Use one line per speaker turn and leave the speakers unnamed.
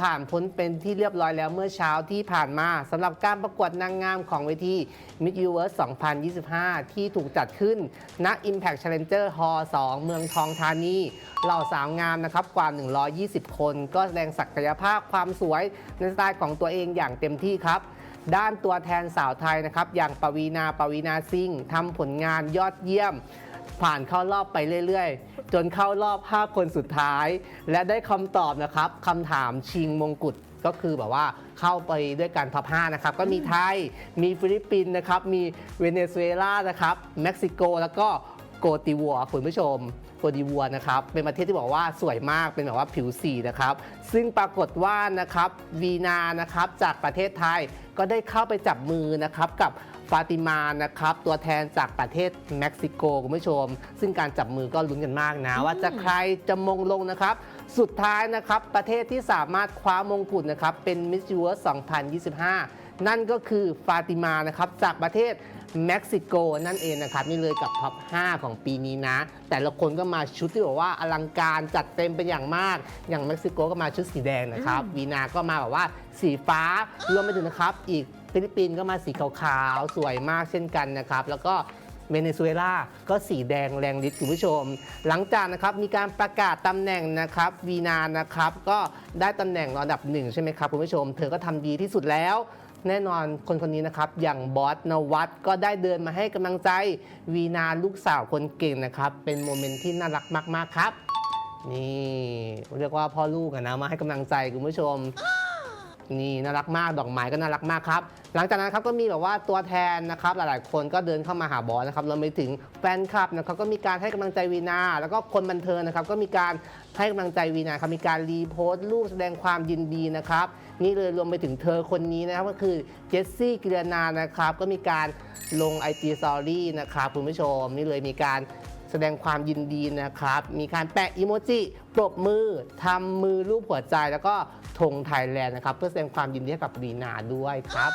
ผ่านพ้นเป็นที่เรียบร้อยแล้วเมื่อเช้าที่ผ่านมาสำหรับการประกวดนางงามของเวที Miss Universe 2025 ที่ถูกจัดขึ้นณ Impact Challenger Hall 2 เมืองทองธานีเหล่าสาวงามนะครับกว่า 120 คน ก็แสดงศักยภาพความสวยในสไตล์ของตัวเองอย่างเต็มที่ครับด้านตัวแทนสาวไทยนะครับอย่างปวีนาปวีนาซิงทำผลงานยอดเยี่ยม ผ่านเข้ารอบไปเรื่อยๆ จนเข้ารอบ 5 คนสุดท้าย และได้คำตอบนะครับคำถามชิงมงกุฎก็คือแบบว่าเข้าไปด้วยกันท็อป5นะครับ ก็มีไทย มีฟิลิปปินส์นะครับ มีเวเนซุเอลานะครับ เม็กซิโก แล้วก็โกติวัวคุณผู้ชมโกติวัวนะครับ เป็นประเทศที่บอกว่าสวยมากเป็นแบบว่าผิวสีนะครับ ซึ่งปรากฏว่านะครับวีนานะครับจากประเทศไทยก็ได้เข้าไปจับมือนะครับกับ ฟาติมานะครับ ตัวแทนจากประเทศเม็กซิโกคุณผู้ชม ซึ่งการจับมือก็ลุ้นกันมากนะ ว่าจะใครจะมงลงนะครับ สุดท้ายนะครับ ประเทศที่สามารถคว้ามงกุฎนะครับ เป็น Miss Universe 2025 นั่นก็คือฟาติมานะครับ จากประเทศเม็กซิโกนั่นเองนะครับ นี่เลยกับท็อป 5 ของปีนี้นะ แต่ละคนก็มาชุดที่บอกว่าอลังการจัดเต็มเป็นอย่างมาก อย่างเม็กซิโกก็มาชุดสีแดงนะครับวีนาก็มาแบบว่าสีฟ้ารวมไปถึงนะครับอีก ฟิลิปปินส์ก็มาสีขาวๆ สวยมากเช่นกันนะครับ แล้วก็เวเนซุเอลาก็สีแดงแรงฤทธิ์คุณผู้ชม หลังจากนะครับมีการประกาศตำแหน่งนะครับวีนานะครับ ก็ได้ตำแหน่งระดับหนึ่งใช่ไหมครับคุณผู้ชม เธอก็ทำดีที่สุดแล้ว แน่นอนคนคนนี้นะครับ อย่างบอสนวัตก็ได้เดินมาให้กำลังใจวีนาลูกสาวคนเก่งนะครับ เป็นโมเมนต์ที่น่ารักมาก ๆ ครับ นี่ เรียกว่าพ่อลูกอะนะมาให้กำลังใจคุณผู้ชม นี่น่ารักมากดอกไม้ก็น่ารักมากครับหลังจากนั้นครับก็มีแบบว่าตัวแทนนะครับหลายๆ คนก็เดินเข้ามาหาบอสนะครับรวมไปถึงแฟนคลับนะครับก็มีการให้กำลังใจวีนา แล้วก็คนบันเทิงนะครับก็มีการให้กำลังใจวีนาครับมีการรีโพสต์รูปแสดงความยินดีนะครับนี่เลยรวมไปถึงเธอคนนี้นะครับก็คือเจสซี่กิรนานะครับก็มีการลง IG Story นะครับคุณผู้ชมนี่เลยมีการ แสดงความยินดีนะครับ มีการแปะอีโมจิปรบมือทำมือรูปหัวใจแล้วก็ธงไทยแลนด์นะครับ เพื่อแสดงความยินดีให้กับรีนาด้วยครับ